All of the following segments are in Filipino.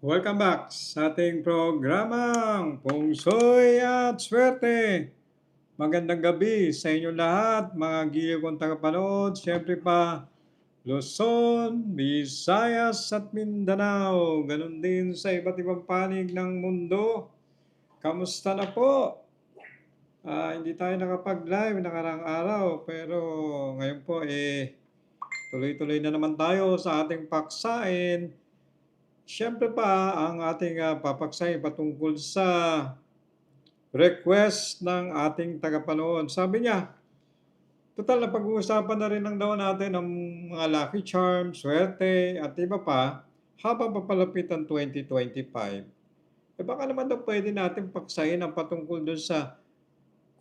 Welcome back sa ating programang Pungsoy at Swerte. Magandang gabi sa inyo lahat, mga giliw kong tagapanood. Siyempre pa, Luzon, Visayas at Mindanao. Ganon din sa iba't ibang panig ng mundo. Kamusta na po? Ah, hindi tayo nakapag-live nakarang araw, pero ngayon po eh, tuloy-tuloy na naman tayo sa ating paksain. Siyempre pa, ang ating uh, papaksain patungkol sa request ng ating tagapanood. Sabi niya, total na pag-uusapan na rin ng daw natin ang mga lucky charm, swerte, at iba pa habang papalapit ang 2025. Eh baka naman daw pwede natin paksain ang patungkol doon sa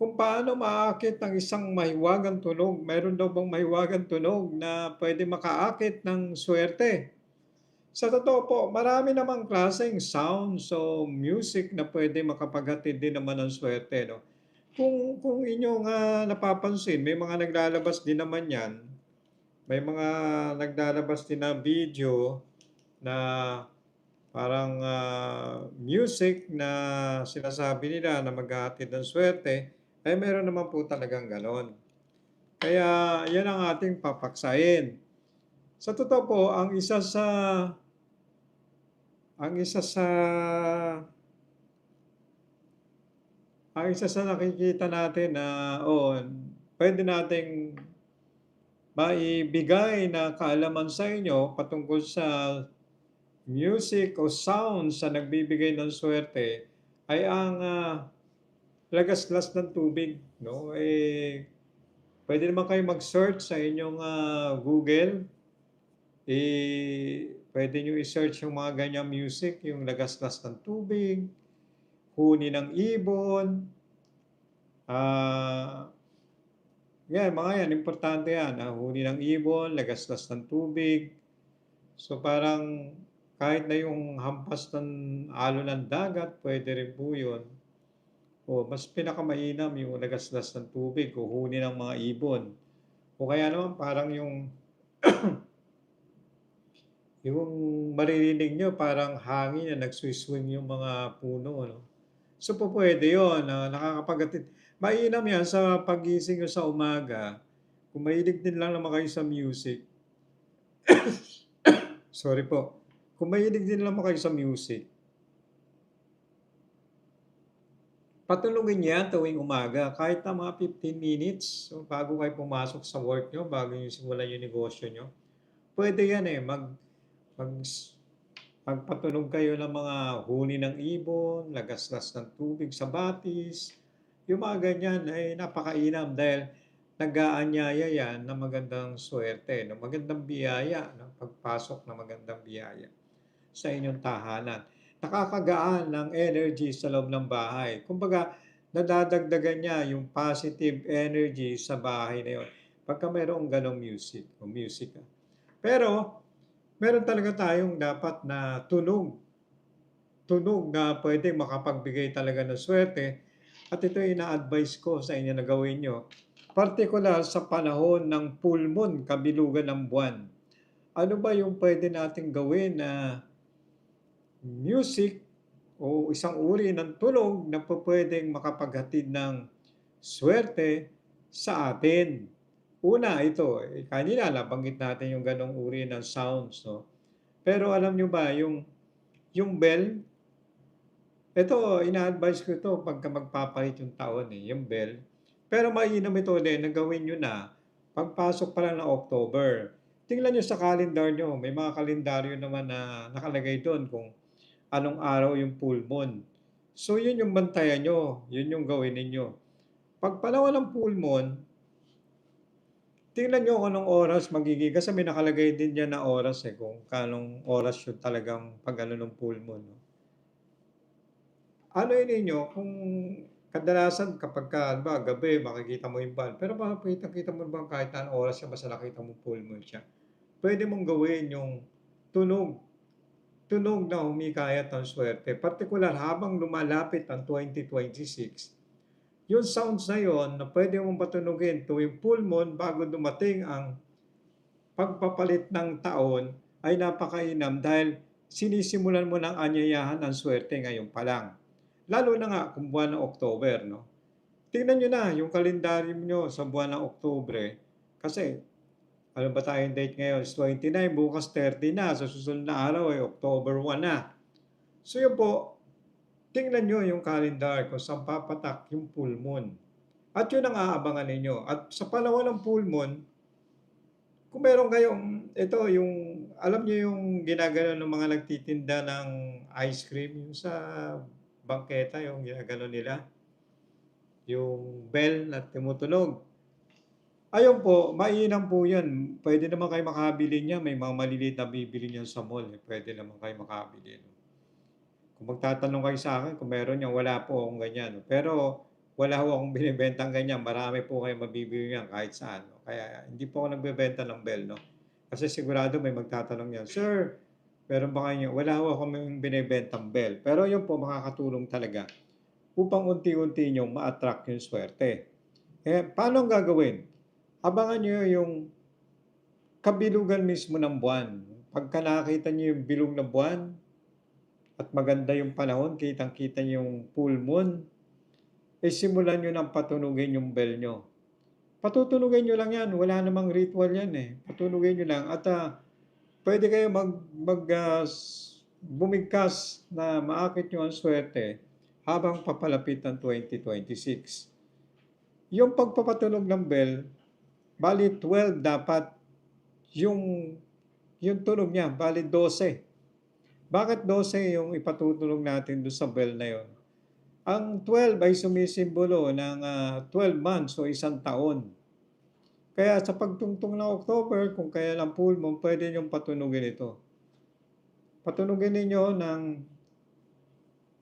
kung paano maakit ng isang mahiwagang tunog. Meron daw bang mahiwagang tunog na pwede makaakit ng swerte? Sa totoo po, marami namang klaseng sounds o music na pwede makapaghatid din naman ng swerte. No? Kung, kung inyong uh, napapansin, may mga naglalabas din naman yan. May mga naglalabas din na video na parang uh, music na sinasabi nila na maghahatid ng swerte ay meron naman po talagang ganon. Kaya yan ang ating papaksain. Sa totoo po, ang isa sa ang isa sa ang isa sa nakikita natin na oh, pwede nating maibigay na kaalaman sa inyo patungkol sa music o sound sa nagbibigay ng swerte ay ang uh, lagas-las ng tubig, no? Eh, pwede naman kayo mag-search sa inyong uh, Google. Eh, pwede nyo i-search yung mga ganyang music, yung lagas-las ng tubig, huni ng ibon. Ah, uh, yan, mga yan, importante yan. Uh, huni ng ibon, lagas-las ng tubig. So parang kahit na yung hampas ng alo ng dagat, pwede rin po yun. O mas pinakamainam yung nagaslas ng tubig o huni ng mga ibon. O kaya naman parang yung yung maririnig nyo parang hangin na nagsuswing yung mga puno. No? So po pwede yun, uh, nakakapagatid. Mainam yan sa pagising nyo sa umaga. Kung mahilig din lang naman kayo sa music. Sorry po. Kung mahilig din naman kayo sa music, Patulungin niya tuwing umaga, kahit na mga 15 minutes, so bago kayo pumasok sa work nyo, bago nyo simulan yung negosyo nyo. Pwede yan eh, mag, mag, magpatunog kayo ng mga huni ng ibon, lagaslas ng tubig sa batis. Yung mga ganyan ay napakainam dahil nag-aanyaya yan na magandang swerte, no? magandang biyaya, no? pagpasok na magandang biyaya sa inyong tahanan nakakagaan ng energy sa loob ng bahay. Kumbaga, nadadagdagan niya yung positive energy sa bahay na yun. Pagka mayroong ganong music o music. Pero, meron talaga tayong dapat na tunog. Tunog na pwede makapagbigay talaga ng swerte. At ito ina-advise ko sa inyo na gawin nyo. Partikular sa panahon ng full moon, kabilugan ng buwan. Ano ba yung pwede nating gawin na music o isang uri ng tunog na pwedeng makapaghatid ng swerte sa atin. Una, ito, eh, kanina nabanggit natin yung ganong uri ng sounds, no? Pero alam nyo ba, yung, yung bell, ito, ina-advise ko ito pagka magpapalit yung taon, eh, yung bell. Pero mainam ito din na gawin nyo na pagpasok pa lang ng October. Tingnan nyo sa calendar nyo, may mga kalendaryo naman na nakalagay doon kung anong araw yung full moon. So yun yung bantayan nyo, yun yung gawin ninyo. Pag panahon ng full moon, tingnan nyo kung anong oras magiging, kasi may nakalagay din dyan na oras eh, kung kanong oras yun talagang pag ano ng full moon. No? Ano yun ninyo, kung kadalasan kapag ka, ba, gabi, makikita mo yung bal. Pero makikita mo ba kahit na oras siya, basta nakita mo full moon siya. Pwede mong gawin yung tunog tunog na humikayat ng swerte, partikular habang lumalapit ang 2026, yung sounds na yon na pwede mong patunugin tuwing full moon bago dumating ang pagpapalit ng taon ay napakainam dahil sinisimulan mo ng anyayahan ng swerte ngayon pa lang. Lalo na nga kung buwan ng October, no? Tingnan nyo na yung kalendaryo nyo sa buwan ng Oktubre. Kasi, ano ba tayong date ngayon? It's 29, bukas 30 na. Sa susunod na araw ay October 1 na. So yun po, tingnan nyo yung calendar kung saan papatak yung full moon. At yun ang aabangan ninyo. At sa panahon ng full moon, kung meron kayong, ito yung, alam niyo yung ginagano ng mga nagtitinda ng ice cream, yung sa bangketa, yung ginagano nila yung bell na tumutunog. Ayun po, mainam po yan. Pwede naman kayo makabili niya. May mga maliliit na bibili niyan sa mall. Pwede naman kayo makabili. No? Kung magtatanong kayo sa akin, kung meron niyan, wala po akong ganyan. Pero wala ho akong binibentang ganyan. Marami po kayo mabibili niyan kahit saan. No? Kaya hindi po ako nagbebenta ng bell. No? Kasi sigurado may magtatanong yan, Sir, meron ba kayo? Wala ho akong binibentang bell. Pero yun po, makakatulong talaga upang unti-unti nyo ma-attract yung swerte. Eh, paano gagawin? Abangan nyo yung kabilugan mismo ng buwan. Pagka nakita nyo yung bilog na buwan at maganda yung panahon, kitang-kita yung full moon, eh simulan nyo ng patunugin yung bell nyo. Patutunugin nyo lang yan. Wala namang ritual yan eh. Patunugin nyo lang. At uh, pwede kayo mag, mag uh, bumigkas na maakit nyo ang swerte habang papalapit ng 2026. Yung pagpapatunog ng bell, bali 12 dapat yung yung tunog niya, bali 12. Bakit 12 yung ipatutunog natin doon sa bell na yon? Ang 12 ay sumisimbolo ng uh, 12 months o isang taon. Kaya sa pagtungtong ng October, kung kaya lang full moon, pwede niyong patunugin ito. Patunugin ninyo ng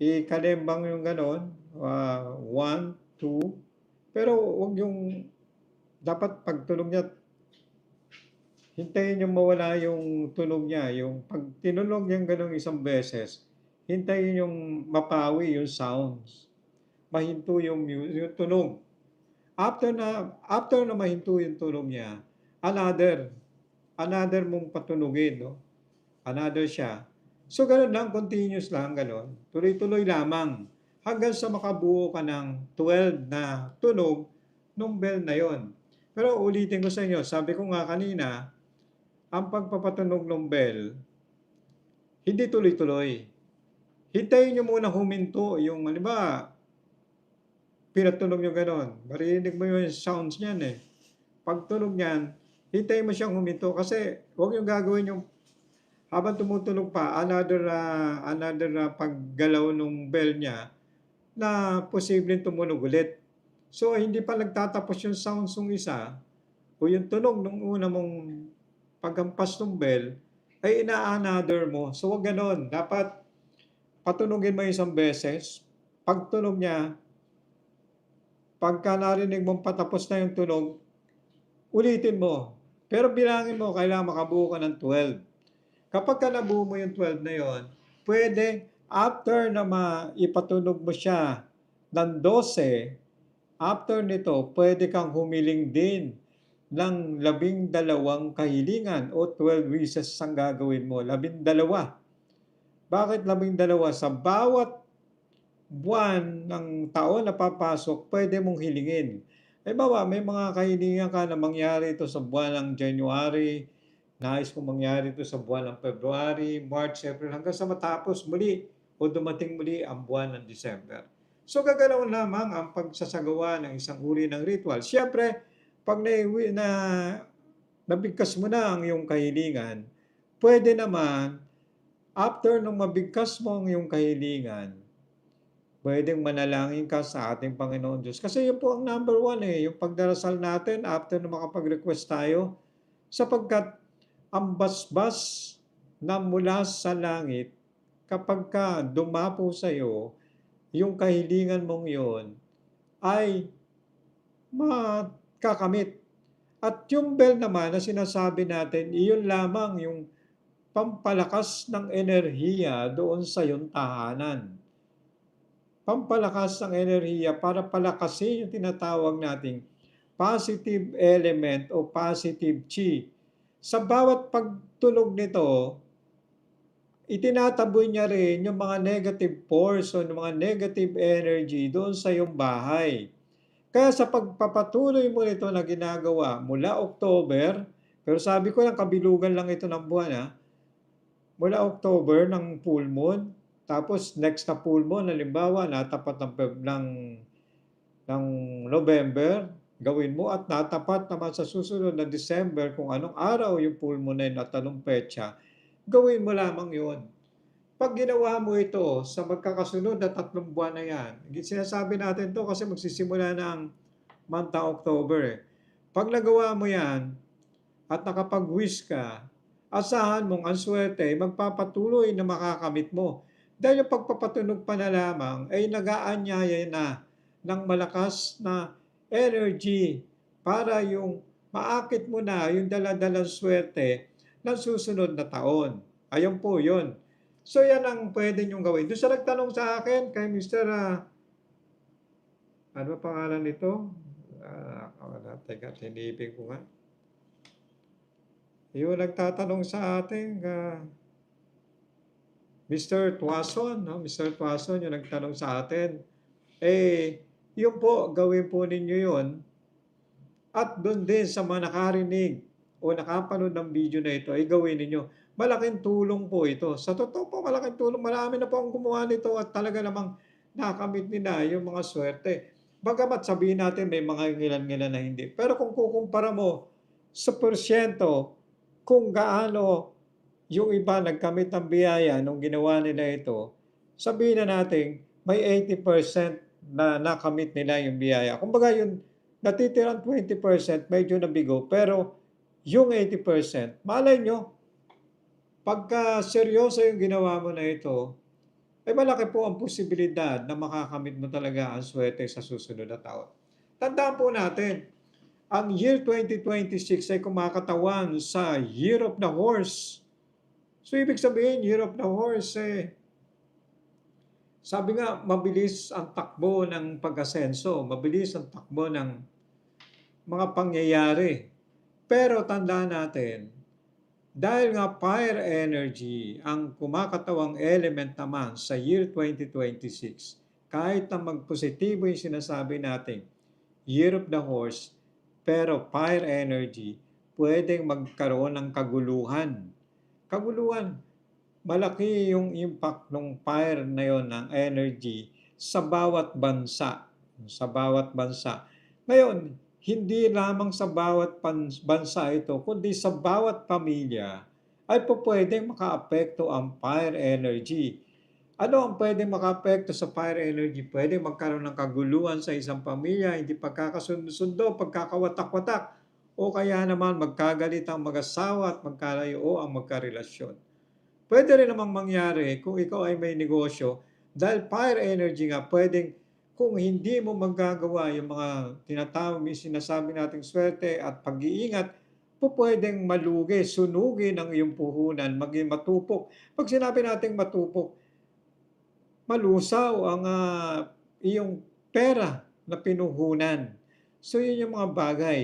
i-kalembang yung ganon, uh, one, two, pero wag yung, dapat pagtunog niya, hintayin yung mawala yung tunog niya, yung pag tinunog niyang ganon isang beses, hintayin yung mapawi yung sounds, mahinto yung, yung tunog. After na, after na mahinto yung tunog niya, another, another mong patunugin, no? Another siya So, ganun lang, continuous lang, ganun. Tuloy-tuloy lamang hanggang sa makabuo ka ng 12 na tunog nung bell na yon. Pero ulitin ko sa inyo, sabi ko nga kanina, ang pagpapatunog ng bell, hindi tuloy-tuloy. Hintayin nyo muna huminto yung, ba, pinatunog nyo ganon. Marinig mo yung sounds niyan eh. Pag tunog niyan, hintayin mo siyang huminto kasi huwag yung gagawin yung habang tumutunog pa, another, uh, another uh, paggalaw ng bell niya na posibleng tumunog ulit. So, hindi pa nagtatapos yung sounds ng isa o yung tunog ng una mong paghampas ng bell, ay ina-another mo. So, wag ganon. Dapat patunogin mo isang beses. Pagtunog niya, pagka narinig mong patapos na yung tunog, ulitin mo. Pero bilangin mo, kailangan makabuo ka ng 12. Kapag ka nabuo mo yung 12 na yon, pwede after na maipatunog mo siya ng 12, after nito, pwede kang humiling din ng labing dalawang kahilingan o 12 wishes ang gagawin mo. Labing dalawa. Bakit labing dalawa? Sa bawat buwan ng taon na papasok, pwede mong hilingin. Eh bawa, may mga kahilingan ka na mangyari ito sa buwan ng January, Nais kong mangyari ito sa buwan ng February, March, April, hanggang sa matapos muli o dumating muli ang buwan ng December. So gagalaw lamang ang pagsasagawa ng isang uri ng ritual. Siyempre, pag na, na nabigkas mo na ang iyong kahilingan, pwede naman, after nung mabigkas mo ang iyong kahilingan, pwedeng manalangin ka sa ating Panginoon Diyos. Kasi yun po ang number one eh, yung pagdarasal natin after na makapag-request tayo, sapagkat ang basbas na mula sa langit, kapag ka dumapo sa iyo, yung kahilingan mong yon ay makakamit. At yung bell naman na sinasabi natin, iyon lamang yung pampalakas ng enerhiya doon sa iyong tahanan. Pampalakas ng enerhiya para palakasin yung tinatawag nating positive element o positive chi sa bawat pagtunog nito, itinataboy niya rin yung mga negative force o yung mga negative energy doon sa iyong bahay. Kaya sa pagpapatuloy mo nito na ginagawa mula October, pero sabi ko lang kabilugan lang ito ng buwan ha, mula October ng full moon, tapos next na full moon, halimbawa, natapat ng, ng, ng November, gawin mo at natapat naman sa susunod na December kung anong araw yung full moon na yun at anong petsa, gawin mo lamang yun. Pag ginawa mo ito sa magkakasunod na tatlong buwan na yan, sinasabi natin to kasi magsisimula ang month ng October eh. Pag nagawa mo yan at nakapag-wish ka, asahan mong ang swerte ay magpapatuloy na makakamit mo. Dahil yung pagpapatunog pa na lamang ay nagaanyaya na ng malakas na energy para yung maakit mo na yung daladalang swerte ng susunod na taon. Ayun po yun. So yan ang pwede niyong gawin. Doon sa nagtanong sa akin kay Mr. ah, ano ba pangalan nito? Uh, teka, tinipin ko nga. Yung nagtatanong sa atin, ah, Mr. Tuason, no? Mr. Tuason yung nagtanong sa atin. Eh, yun po, gawin po ninyo yun. At doon din sa mga nakarinig o nakapanood ng video na ito, ay gawin ninyo. Malaking tulong po ito. Sa totoo po, malaking tulong. Marami na po ang gumawa nito at talaga namang nakamit nila yung mga swerte. Bagamat sabihin natin may mga ngilan-ngilan na hindi. Pero kung kukumpara mo sa porsyento kung gaano yung iba nagkamit ng biyaya nung ginawa nila ito, sabihin na natin may 80% na nakamit nila yung biyaya. Kumbaga yung natitirang 20% medyo nabigo, pero yung 80%, malay nyo, pagka seryoso yung ginawa mo na ito, ay malaki po ang posibilidad na makakamit mo talaga ang swerte sa susunod na taon. Tandaan po natin, ang year 2026 ay kumakatawan sa Year of the Horse. So, ibig sabihin, Year of the Horse, eh, sabi nga, mabilis ang takbo ng pag-asenso, mabilis ang takbo ng mga pangyayari. Pero tandaan natin, dahil nga fire energy ang kumakatawang element naman sa year 2026, kahit na magpositibo yung sinasabi natin, year of the horse, pero fire energy, pwedeng magkaroon ng kaguluhan. Kaguluhan, malaki yung impact ng fire na yon ng energy sa bawat bansa. Sa bawat bansa. Ngayon, hindi lamang sa bawat bansa ito, kundi sa bawat pamilya ay po pwedeng makaapekto ang fire energy. Ano ang pwedeng makaapekto sa fire energy? Pwede magkaroon ng kaguluhan sa isang pamilya, hindi pagkakasundo-sundo, pagkakawatak-watak, o kaya naman magkagalit ang mag-asawa at magkalayo o ang magkarelasyon. Pwede rin namang mangyari kung ikaw ay may negosyo, dahil fire energy nga, pwedeng kung hindi mo magagawa yung mga tinatawag, sinasabi nating swerte at pag-iingat, po pwedeng malugi, sunugi ng iyong puhunan, maging matupok. Pag sinabi nating matupok, malusaw ang uh, iyong pera na pinuhunan. So yun yung mga bagay.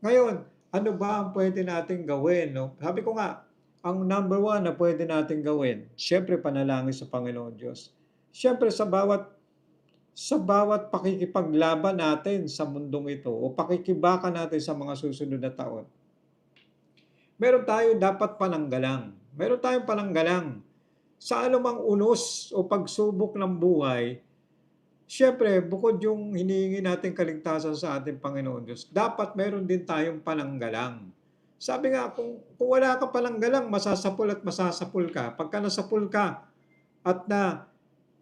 Ngayon, ano ba ang pwede nating gawin? No? Sabi ko nga, ang number one na pwede nating gawin, syempre panalangin sa Panginoon Diyos. Syempre sa bawat sa bawat pakikipaglaban natin sa mundong ito o pakikibaka natin sa mga susunod na taon, meron tayo dapat pananggalang. Meron tayong pananggalang. Sa anumang unos o pagsubok ng buhay, Siyempre, bukod yung hinihingi natin kaligtasan sa ating Panginoon Diyos, dapat meron din tayong pananggalang. Sabi nga, kung, kung wala ka pananggalang, masasapul at masasapul ka. Pagka nasapul ka at na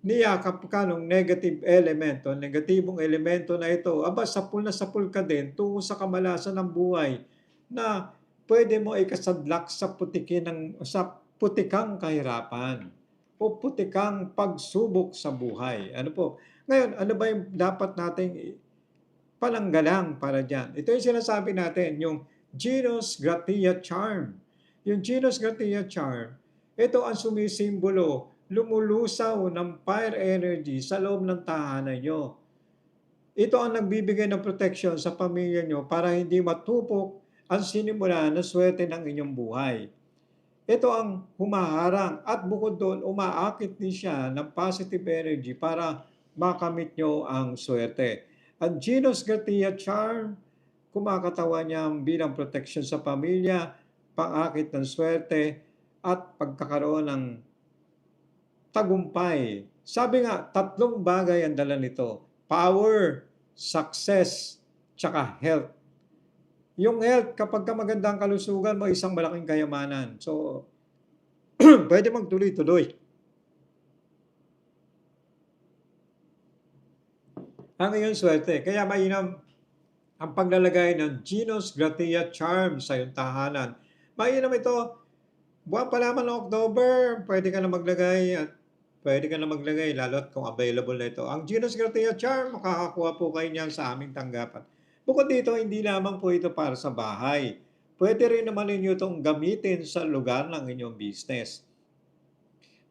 niyakap ka ng negative element o negatibong elemento na ito, aba, sapul na sapul ka din tungo sa kamalasan ng buhay na pwede mo ikasadlak sa putikin ng, sa putikang kahirapan o putikang pagsubok sa buhay. Ano po? Ngayon, ano ba yung dapat nating pananggalang para dyan? Ito yung sinasabi natin, yung Genus Gratia Charm. Yung Genus Gratia Charm, ito ang sumisimbolo lumulusaw ng fire energy sa loob ng tahanan nyo. Ito ang nagbibigay ng protection sa pamilya nyo para hindi matupok ang sinimula na swerte ng inyong buhay. ito ang humaharang at bukod doon, umaakit din siya ng positive energy para makamit nyo ang swerte. Ang Genus Gratia Charm, kumakatawa niya bilang protection sa pamilya, pangakit ng swerte, at pagkakaroon ng tagumpay. Sabi nga, tatlong bagay ang dala nito. Power, success, tsaka health. Yung health, kapag ka magandang kalusugan mo, isang malaking kayamanan. So, pwede magtuloy-tuloy. Ang iyong swerte. Kaya mainam ang paglalagay ng Genus Gratia Charm sa iyong tahanan. Mainam ito. Buwan pa lamang ng October, pwede ka na maglagay at pwede ka na maglagay lalo at kung available na ito. Ang Genus Gratia Charm, makakakuha po kayo niyan sa aming tanggapan. Bukod dito, hindi lamang po ito para sa bahay. Pwede rin naman ninyo itong gamitin sa lugar ng inyong business.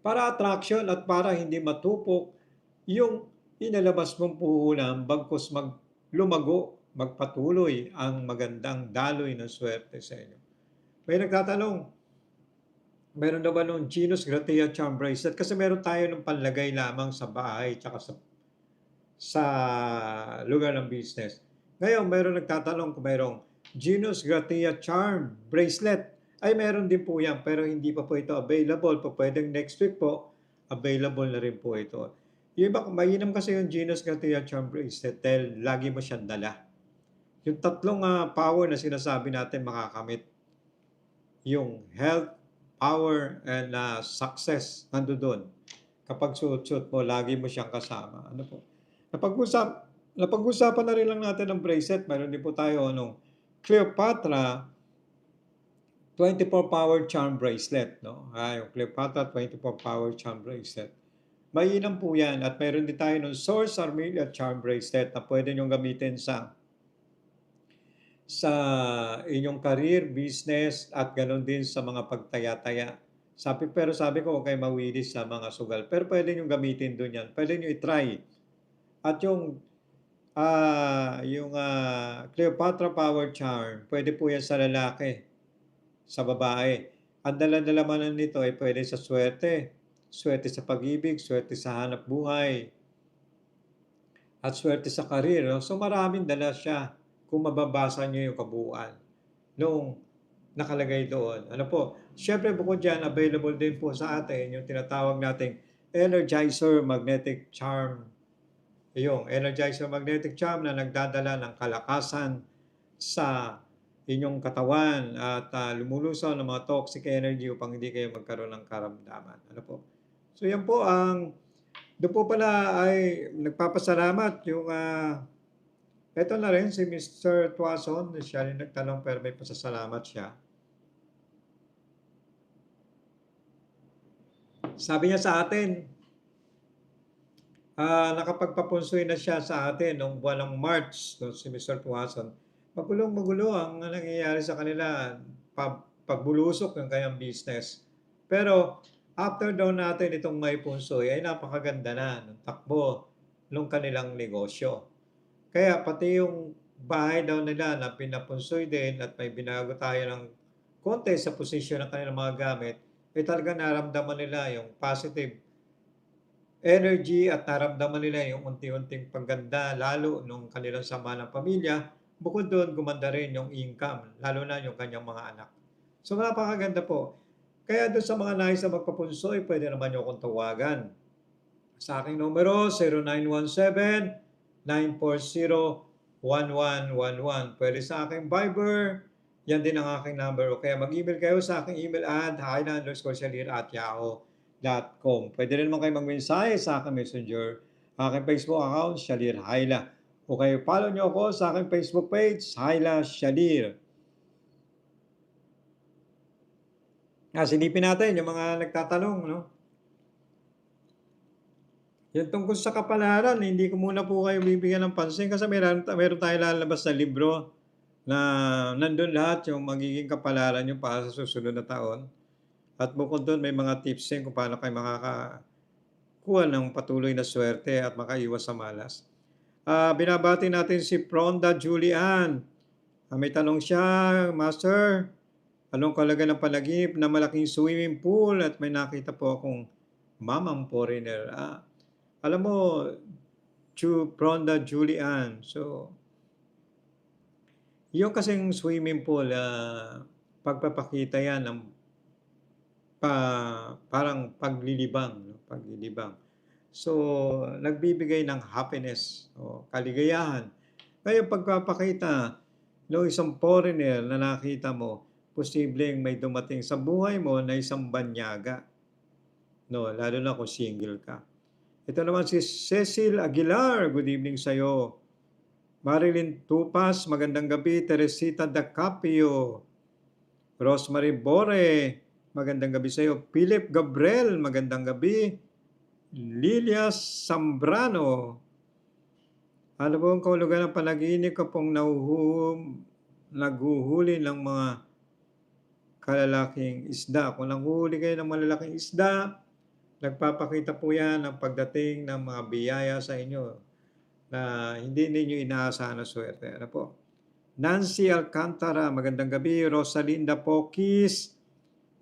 Para attraction at para hindi matupok yung inalabas mong puhunan bagkos mag lumago, magpatuloy ang magandang daloy ng swerte sa inyo. May nagtatanong, meron na ba nung Genus Gratia Charm Bracelet? Kasi meron tayo ng panlagay lamang sa bahay tsaka sa, sa lugar ng business. Ngayon, meron nagtatanong kung merong Genus Gratia Charm Bracelet. Ay, meron din po yan, pero hindi pa po ito available. Po, pwedeng next week po, available na rin po ito. Yung iba, mainam kasi yung Genus Gratia Charm Bracelet dahil lagi mo siyang dala. Yung tatlong ah, power na sinasabi natin makakamit. Yung health, power, and ah, success, nando doon. Kapag suot-suot mo, lagi mo siyang kasama. Ano po? Napag-usap, napag-usapan na rin lang natin ng bracelet. Mayroon din po tayo ano, Cleopatra 24 power charm bracelet, no? Ah, Cleopatra 24 power charm bracelet. Mainam po yan. At mayroon din tayo ng Source Armelia charm bracelet na pwede nyo gamitin sa sa inyong career, business, at ganoon din sa mga pagtaya-taya. Sabi, pero sabi ko, kayo mawilis sa mga sugal. Pero pwede nyo gamitin doon yan. Pwede nyo i-try. At yung ah yung ah, Cleopatra Power Charm, pwede po yan sa lalaki, sa babae. Ang dala-dalamanan nito ay pwede sa swerte, swerte sa pag-ibig, swerte sa hanap buhay, at swerte sa karir. No? So maraming dala siya kung mababasa niyo yung kabuuan nung nakalagay doon. Ano po? Siyempre bukod dyan, available din po sa atin yung tinatawag nating Energizer Magnetic Charm. Yung Energizer Magnetic Charm na nagdadala ng kalakasan sa inyong katawan at uh, lumulusaw ng mga toxic energy upang hindi kayo magkaroon ng karamdaman. Ano po? So yan po ang doon po pala ay nagpapasalamat yung uh, ito na rin si Mr. Tuason, siya rin nagtanong pero may pasasalamat siya. Sabi niya sa atin, uh, nakapagpapunsoy na siya sa atin noong buwan ng March, no, si Mr. Tuason. Magulong magulo ang nangyayari sa kanila, pag, pagbulusok ng kanyang business. Pero after daw natin itong may punsoy, ay napakaganda na ng takbo ng kanilang negosyo. Kaya pati yung bahay daw nila na pinapunsoy din at may binago tayo ng konti sa posisyon ng kanilang mga gamit, ay talaga naramdaman nila yung positive energy at naramdaman nila yung unti-unting pagganda lalo nung kanilang sama ng pamilya. Bukod doon, gumanda rin yung income, lalo na yung kanyang mga anak. So napakaganda po. Kaya doon sa mga nais na magpapunsoy, pwede naman nyo akong tawagan. Sa aking numero, 0917 940-1111. Pwede sa aking Viber, yan din ang aking number. O kaya mag-email kayo sa aking email at haina underscore shalir at yahoo.com. Pwede rin naman kayo mag-mensahe sa aking messenger, aking Facebook account, Shalir Haila. O kayo follow nyo ako sa aking Facebook page, Haila Shalir. Ah, silipin natin yung mga nagtatanong, no? Yung tungkol sa kapalaran, hindi ko muna po kayo bibigyan ng pansin kasi meron, meron tayo lalabas na libro na nandun lahat yung magiging kapalaran yung para sa susunod na taon. At bukod doon, may mga tips din kung paano kayo makakakuha ng patuloy na swerte at makaiwas sa malas. Uh, binabati natin si Pronda Julian. Uh, may tanong siya, Master, Anong kahalagahan ng panaginip na malaking swimming pool at may nakita po akong mamang foreigner. Ah, alam mo, Chu Pronda Julian. So, yung kasing swimming pool, ah, pagpapakita yan ng pa, parang paglilibang, no? paglilibang. So, nagbibigay ng happiness o kaligayahan. Kaya pagpapakita ng isang foreigner na nakita mo, posibleng may dumating sa buhay mo na isang banyaga. No, lalo na kung single ka. Ito naman si Cecil Aguilar. Good evening sa iyo. Marilyn Tupas, magandang gabi. Teresita Da Capio. Rosemary Bore, magandang gabi sa iyo. Philip Gabriel, magandang gabi. Lilia Zambrano. Ano po ang kahulugan ng panaginip kapong nahuhum, naghuhuli ng mga kalalaking isda? Kung nanghuli kayo ng malalaking isda, nagpapakita po yan ng pagdating ng mga biyaya sa inyo na hindi ninyo inaasahan na swerte. Ano po? Nancy Alcantara, magandang gabi. Rosalinda Pokis,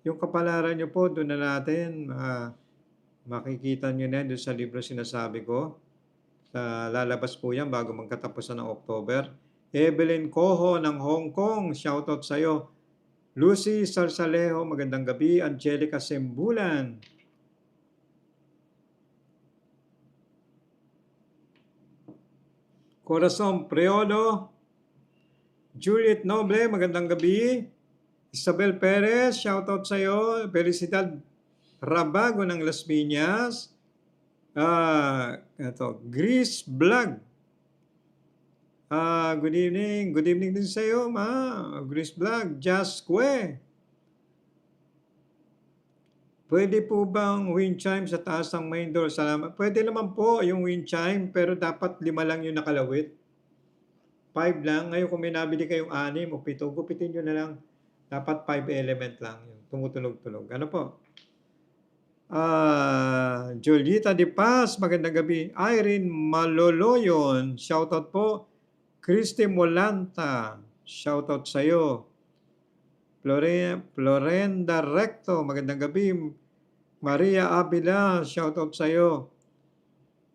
yung kapalaran nyo po, doon na natin, ah, makikita nyo na doon sa libro sinasabi ko. Sa lalabas po yan bago magkatapusan ng October. Evelyn Coho ng Hong Kong, shoutout sa iyo. Lucy Sarsalejo, magandang gabi. Angelica Sembulan. Corazon Preolo, Juliet Noble, magandang gabi. Isabel Perez, shoutout sa iyo. Felicidad Rabago ng Las Piñas. Ah, ito, Grease Vlog. Ah, good evening. Good evening din sa iyo, ma. Grease Vlog, Jasque. Pwede po bang wind chime sa taas ng main door? Salamat. Pwede naman po yung wind chime, pero dapat lima lang yung nakalawit. Five lang. Ngayon kung may nabili kayong anim o pito, gupitin nyo na lang. Dapat five element lang yung tumutunog-tunog. Ano po? Ah, Jolita De Paz, magandang gabi. Irene Maloloyon, shoutout po. Christy Molanta, shoutout sa iyo. Flore, Florenda Recto, magandang gabi. Maria Abila, shoutout sa iyo.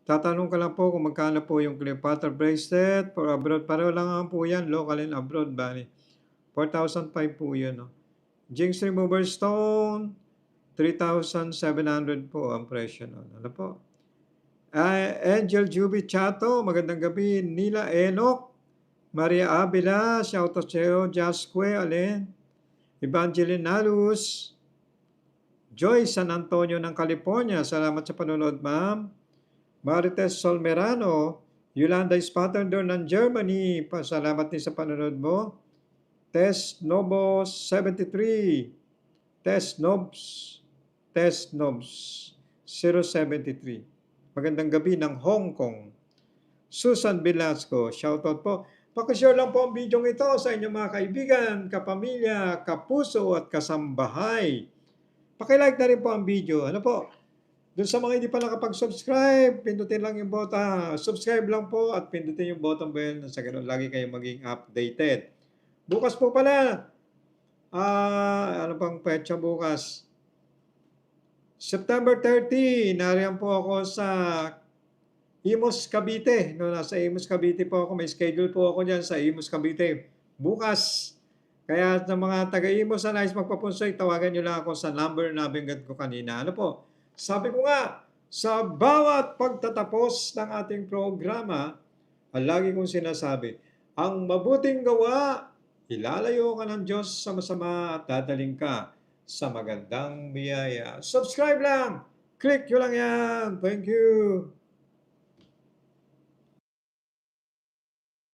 Tatanong ka lang po kung magkano po yung Cleopatra bracelet for abroad. Pareho lang po yan, local and abroad. Bali. 4,005 po yun. No? Jinx Remover Stone, 3,700 po ang presyo nun. Ano po? Ah, Angel Juby Chato, magandang gabi. Nila Enoch, Maria Abila, shoutout sa iyo. Jasque, alin? Evangeline Nalus, Joy San Antonio ng California, salamat sa panonood ma'am. Marites Solmerano, Yolanda Spatender ng Germany, pasalamat din sa panonood mo. Tess Nobo 73, Tess Nobs, Tess Nobs 073. Magandang gabi ng Hong Kong. Susan Velasco, shoutout po. Pakishare lang po ang video ito sa inyong mga kaibigan, kapamilya, kapuso at kasambahay. Pakilike na rin po ang video. Ano po? Doon sa mga hindi pa nakapag-subscribe, pindutin lang yung bota. Subscribe lang po at pindutin yung button bell sa ganun lagi kayo maging updated. Bukas po pala, ah, ano pang petsa bukas? September 30, nariyan po ako sa Imos Cavite. No, nasa Imos Cavite po ako. May schedule po ako dyan sa Imos Cavite. Bukas. Kaya sa mga taga-Imos na nais magpapunsoy, tawagan nyo lang ako sa number na binggit ko kanina. Ano po? Sabi ko nga, sa bawat pagtatapos ng ating programa, lagi kong sinasabi, ang mabuting gawa, ilalayo ka ng Diyos sa masama at dadaling ka sa magandang biyaya. Subscribe lang! Click nyo lang yan! Thank you!